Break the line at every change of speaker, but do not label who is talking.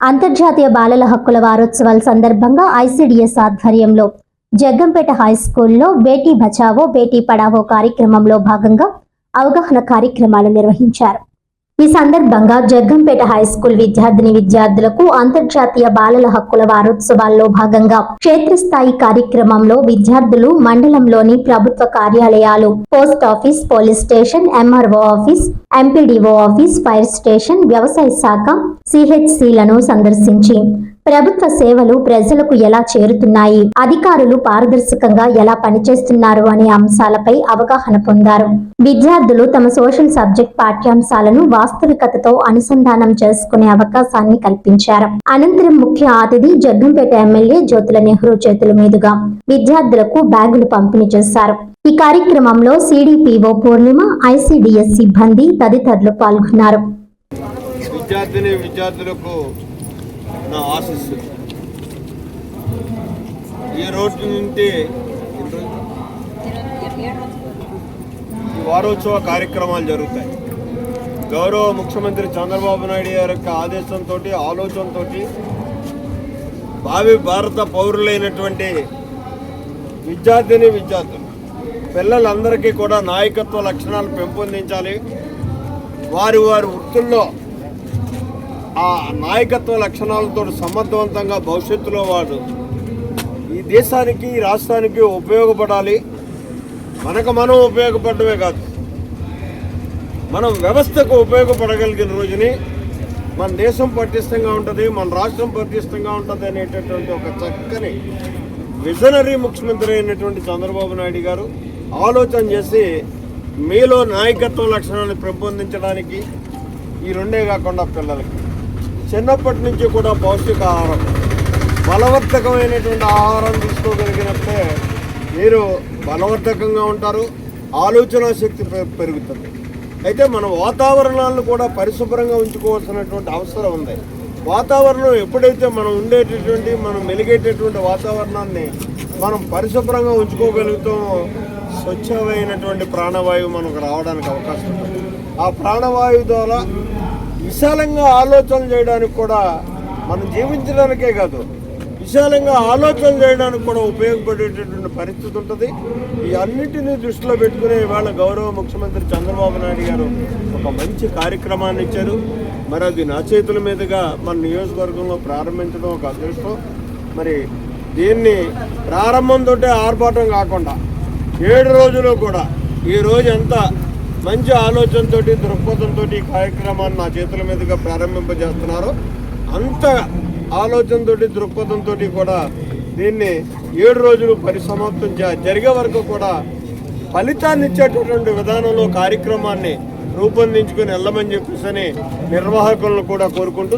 అంతర్జాతీయ బాలల హక్కుల వారోత్సవాల సందర్భంగా ఐసిడిఎస్ ఆధ్వర్యంలో జగ్గంపేట హై స్కూల్లో బేటీ బచావో బేటీ పడావో కార్యక్రమంలో భాగంగా అవగాహన కార్యక్రమాలు నిర్వహించారు. ఈ సందర్భంగా జగ్గంపేట హై స్కూల్ విద్యార్థిని విద్యార్థులకు అంతర్జాతీయ బాలల హక్కుల వారోత్సవాల్లో భాగంగా క్షేత్రస్థాయి కార్యక్రమంలో విద్యార్థులు మండలంలోని ప్రభుత్వ కార్యాలయాలు post office police station MRO office MPDO office fire station వ్యవసాయ శాఖ సిహెచ్సిలను సందర్శించి ప్రభుత్వ సేవలు ప్రజలకు ఎలా చేరుతున్నాయి? అధికారులు పారదర్శకంగా ఎలా పనిచేస్తున్నారు అనే అంశాలపై అవగాహన పొందారు. విద్యార్థులు తమ సోషల్ సబ్జెక్ట్ పాఠ్యాంశాలను వాస్తవికతతో అనుసంధానం చేసుకునే అవకాశాన్ని కల్పించారు. అనంతరం ముఖ్య అతిథి జగ్గంపేట ఎమ్మెల్యే జ్యోతుల నెహ్రూ చేతుల మీదుగా విద్యార్థులకు బ్యాగులు పంపిణీ చేశారు. ఈ కార్యక్రమంలో సిడిపిఓ పూర్ణిమ ఐసిడిఎస్ సిబ్బంది తదితరులు పాల్గొన్నారు.
విద్యార్థిని విద్యార్థులకు నా ఆశస్సు. ఈ రోజు నుండి వారోత్సవ కార్యక్రమాలు జరుగుతాయి. గౌరవ ముఖ్యమంత్రి చంద్రబాబు నాయుడు గారి యొక్క ఆదేశంతో ఆలోచనతో భావి భారత పౌరులైనటువంటి విద్యార్థిని విద్యార్థులు పిల్లలందరికీ కూడా నాయకత్వ లక్షణాలు పెంపొందించాలి. వారి వారి వృత్తుల్లో ఆ నాయకత్వ లక్షణాలతో సమర్థవంతంగా భవిష్యత్తులో వాడు ఈ దేశానికి ఈ రాష్ట్రానికి ఉపయోగపడాలి. మనకు మనం ఉపయోగపడమే కాదు. మనం వ్యవస్థకు ఉపయోగపడగలిగిన రోజుని మన దేశం పటిష్టంగా ఉంటుంది మన రాష్ట్రం పటిష్టంగా ఉంటుంది అనేటటువంటి ఒక చక్కని విజనరీ ముఖ్యమంత్రి అయినటువంటి చంద్రబాబు నాయుడు గారు ఆలోచన చేసి మీలో నాయకత్వ లక్షణాలను పెంపొందించడానికి ఈ రెండే కాకుండా పిల్లలకి. చిన్నప్పటి నుంచి కూడా పౌష్టిక ఆహారం బలవర్ధకమైనటువంటి ఆహారం తీసుకోగలిగినప్పుడే మీరు బలవర్ధకంగా ఉంటారు ఆలోచన శక్తి పెరుగుతుంది. అయితే మన వాతావరణాలను కూడా పరిశుభ్రంగా ఉంచుకోవాల్సినటువంటి అవసరం ఉంది. వాతావరణం ఎప్పుడైతే మనం ఉండేటటువంటి మనం మెలిగేటటువంటి వాతావరణాన్ని మనం పరిశుభ్రంగా ఉంచుకోగలుగుతామో స్వచ్ఛమైనటువంటి ప్రాణవాయువు మనకు రావడానికి అవకాశం ఉంటుంది. ఆ ప్రాణవాయువు ద్వారా విశాలంగా ఆలోచన చేయడానికి కూడా మనం జీవించడానికే కాదు విశాలంగా ఆలోచన చేయడానికి కూడా ఉపయోగపడేటటువంటి పరిస్థితి ఉంటుంది. ఈ అన్నిటినీ దృష్టిలో పెట్టుకునే ఇవాళ గౌరవ ముఖ్యమంత్రి చంద్రబాబు నాయుడు గారు ఒక మంచి కార్యక్రమాన్ని ఇచ్చారు. మరి అది నా చేతుల మీదుగా మన నియోజకవర్గంలో ప్రారంభించడం ఒక అదృష్టం. మరి దీన్ని ప్రారంభంతో ఆర్భాటం కాకుండా ఏడు రోజులు కూడా ఈ ఎంత మంచి ఆలోచనతోటి దృక్పథంతో ఈ కార్యక్రమాన్ని నా చేతుల మీదుగా ప్రారంభింపజేస్తున్నారు. అంత ఆలోచనతోటి దృక్పథంతో కూడా దీన్ని ఏడు రోజులు పరిసమాప్తం జరిగే వరకు కూడా ఫలితాన్ని ఇచ్చేటటువంటి విధానంలో కార్యక్రమాన్ని రూపొందించుకుని వెళ్ళమని చెప్పేసి నిర్వాహకులను కూడా కోరుకుంటూ